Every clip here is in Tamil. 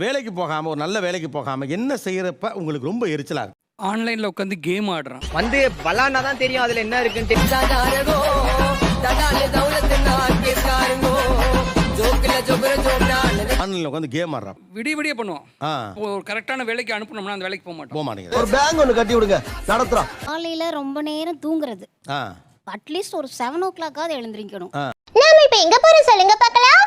வேலைக்கு போகாம ஒரு நல்ல வேலைக்கு போகாம என்ன செய்யறப்ப உங்களுக்கு ரொம்ப எரிச்சலா இருக்கு? ஆன்லைன்ல உட்காந்து கேம் ஆடுறான். வந்து பலானா தான் தெரியும் அதுல என்ன இருக்குன்னு ஆன்லைன்ல உட்காந்து கேம் ஆடுறான். விடிய விடிய பண்ணுவோம் ஆ. ஒரு கரெக்டான வேலைக்கு அனுப்பணும்னா அந்த வேலைக்கு போக மாட்டோம் போக மாட்டேங்குது. ஒரு பேங்க் ஒன்று கட்டி விடுங்க. நடத்துறோம். காலையில ரொம்ப நேரம் தூங்குறது. ஆ. அட்லீஸ்ட் ஒரு செவன் ஓ கிளாக்காவது எழுந்திரிக்கணும். நாம இப்ப எங்க போறோம் சொல்லுங்க பார்க்கலாம்.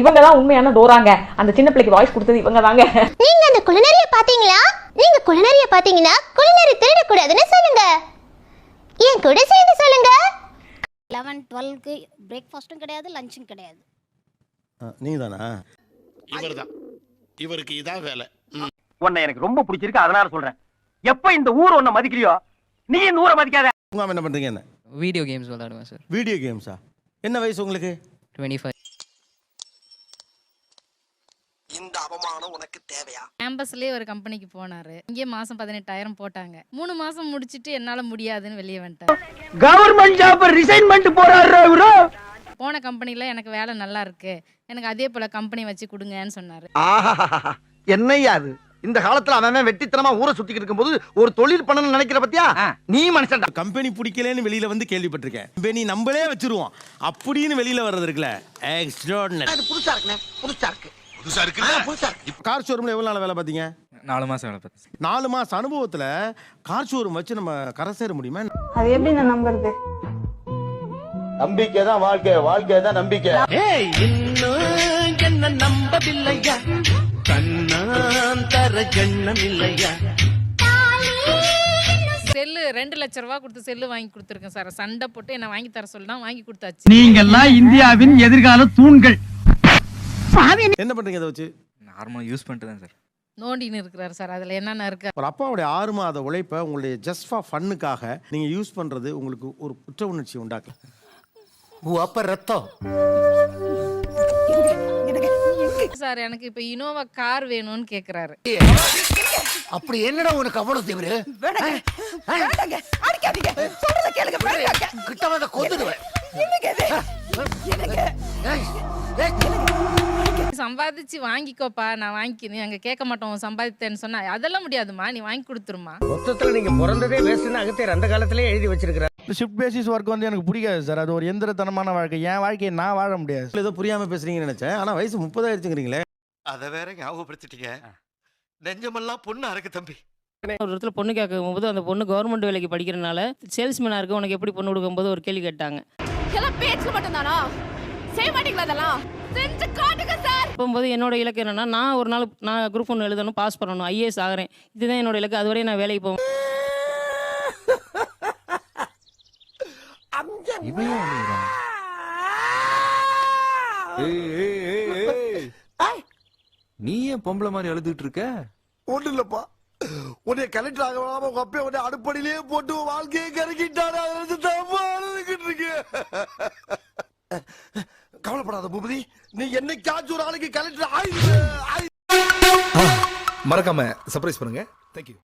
இவங்க தான் உண்மையான டோராங்க. அந்த சின்ன பிள்ளைக்கு வாய்ஸ் கொடுத்தது இவங்க தாங்க நீங்க அந்த குளிநறிய பாத்தீங்களா? நீங்க குளிநறிய பாத்தீங்கன்னா குளிநறி திருடக்கூடாதுன்னு சொல்லுங்க. என் கூட சேர்ந்து சொல்லுங்க. லெவன் டுவெல்க்கு பிரேக்ஃபாஸ்ட்டும் கிடையாது லஞ்சும் கிடையாது. நீ தானா இவர்தான். இவருக்கு இதான் வேலை. உன்னை எனக்கு ரொம்ப பிடிச்சிருக்கு அதனால சொல்றேன். எப்ப இந்த ஊர் உன்னை மதிக்கிறியோ நீ இந்த ஊரை மதிக்காத. என்ன பண்றீங்க என்ன? வீடியோ கேம்ஸ் விளாடுவேன் சார் வீடியோ கேம்ஸா என்ன வயசு உங்களுக்கு? டுவெண்ட்டி ஃபைவ் இந்த அவமானம் உனக்கு தேவையா? கேம்பஸ்லயே ஒரு கம்பெனிக்கு போனாரு. இங்கே மாசம் பதினெட்டாயிரம் போட்டாங்க. மூணு மாசம் முடிச்சிட்டு என்னால முடியாதுன்னு வெளியே வந்துட்டார். கவர்மெண்ட் ஜாப் ரிசைன் பண்ணிட்டு போறாரு இவரு? போன கம்பெனில எனக்கு வேலை நல்லா இருக்கு. எனக்கு அதே போல கம்பெனி வச்சு கொடுங்கன்னு சொன்னாரு. ஆஹா என்னய்யா அது? இந்த காலத்துல அவன் வெட்டித்தனமா ஊரை சுத்திக்கிட்டு இருக்கும்போது ஒரு தொழில் பண்ணணும்னு நினைக்கிற பத்தியா? நீ மனுஷன்டா. கம்பெனி பிடிக்கலன்னு வெளியில வந்து கேள்விப்பட்டிருக்கேன். கம்பெனி நம்மளே வச்சிருவோம். அப்படின்னு வெளியில வர்றது இருக்குல்ல. புதுசா இருக்குண்ணே. புதுசா இருக்கு. புதுசா இருக்கு. கார் ஷோரூம்ல எவ்வளவு நாள் வேலை பார்த்தீங்க? நாலு மாதம் வேலை பார்த்தேன். நாலு மாசம் அனுபவத்துல கார் ஷோரூம் வச்சு நம்ம கரை சேர முடியுமா? அது எப்படி நான் நம்புறது? நம்பிக்கை தான் வாழ்க்கை. வாழ்க்கை தான் நம்பிக்கை. என்ன நம்பவில்லையா? கண்ணான் தர எண்ணம் இல்லையா செல்லு ரெண்டு லட்ச ரூபா கொடுத்து செல்லு வாங்கி கொடுத்துருக்கேன் சார். சண்டை போட்டு என்ன வாங்கி தர சொல்லி தான் வாங்கி கொடுத்தாச்சு. நீங்கெல்லாம் இந்தியாவின் எதிர்கால தூண்கள். என்ன பண்றீங்க அதை வச்சு? நார்மலாக யூஸ் பண்ணிட்டு தான் சார். நோண்டின்னு இருக்கிறாரு சார். அதுல என்னென்ன இருக்கு? ஒரு அப்பாவுடைய ஆறு மாத உழைப்பை உங்களுடைய ஜஸ்ட் ஃபார் ஃபன்னுக்காக நீங்க யூஸ் பண்றது உங்களுக்கு ஒரு குற்ற உணர்ச்சி உண்டாக்கல. அப்ப ரத்தம். சார் எனக்கு இப்ப இனோவா கார் வேணும்னு கேக்குறாரு. அப்படி என்னடா உனக்கு அவ்வளவு தீவிர? கிட்ட வந்து கொந்துடுவேன். சம்பாதிச்சு வாங்கிக்கோப்பா நான் வாங்கிக்கிறேன் அங்க கேட்க மாட்டோம் சம்பாதித்தேன்னு சொன்னா அதெல்லாம் முடியாதுமா நீ வாங்கி கொடுத்துருமா மொத்தத்துல நீங்க பிறந்ததே வேஸ்ட்னு அகத்தியர் அந்த காலத்திலே எழுதி வச்சிருக்கிறார். ஷிஃப்ட் பேசிஸ் ஒர்க் வந்து எனக்கு பிடிக்காது சார் அது ஒரு எந்திரத்தனமான வாழ்க்கை. என் வாழ்க்கையை நான் வாழ முடியாது. ஏதோ புரியாம பேசுறீங்கன்னு நினைச்சேன். ஆனா வயசு முப்பதாயிருச்சுங்கிறீங்களே. அத வேற ஞாபகப்படுத்திட்டீங்க. நெஞ்சமெல்லாம் பொண்ணு அறக்கு தம்பி. ஒரு இடத்துல பொண்ணு கேட்கும் போது அந்த பொண்ணு கவர்மெண்ட் வேலைக்கு படிக்கிறனால சேல்ஸ்மேனாக இருக்கு உனக்கு எப்படி பொண்ணு கொடுக்கும்போது ஒரு கேள்வி கேட்டாங்க. எல்லாம் பேச்சு மட்டும் தானா செய்ய மாட்டீங்களா அதெல்லாம் செஞ்சு காட்டுங்க சார். போகும்போது என்னோட இலக்கு என்னன்னா நான் ஒரு நாள் நான் குரூப் ஒன்று எழுதணும் பாஸ் பண்ணணும் ஐஏஎஸ் ஆகிறேன். இதுதான் என்னோட இலக்கு. அதுவரை நான் வேலைக்கு போவேன். நீ ஏன் பொம்பளை மாதிரி அழுதுட்டு இருக்க? ஒண்ணு இல்லப்பா. உன்னை கலெக்டர் ஆக விடாம உங்க அப்பா உன்னை அடுப்படியிலேயே போட்டு வாழ்க்கையை கறக்கிட்டாரு அதுல இருந்து தப்பா அழுதுகிட்டு இருக்கு கவலைப்படாத பூபதி. நீ என்னைக்காச்சும் ஒரு ஆளுக்கு கலெக்டர் ஆயுது மறக்காம சர்ப்ரைஸ் பண்ணுங்க. தேங்க்யூ